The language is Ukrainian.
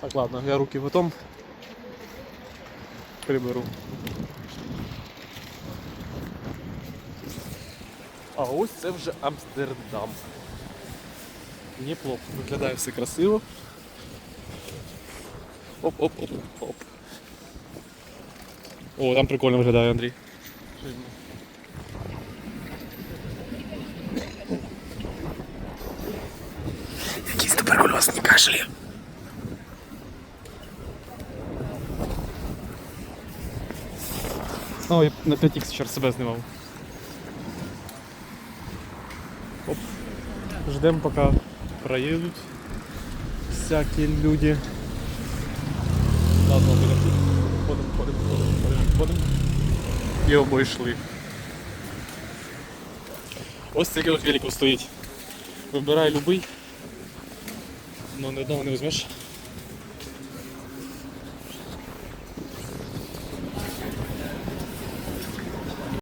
Так, ладно, я руки потом приберу. А ось це вже Амстердам. Неплохо, виглядає все красиво. Оп-оп-оп-оп. О, там прикольно виглядає, Андрій. Якийсь туберкульозний кашлі. Ой, на 5х чор себе знімав. Оп. Ждем пока проедут всякие люди. Ладно, будем тут. Ходим, ходим, ходим, ходим, ходим. І обійшли. Ось такий от велик стоїть. Вибирай любий. Ну, ні одного не візьмеш.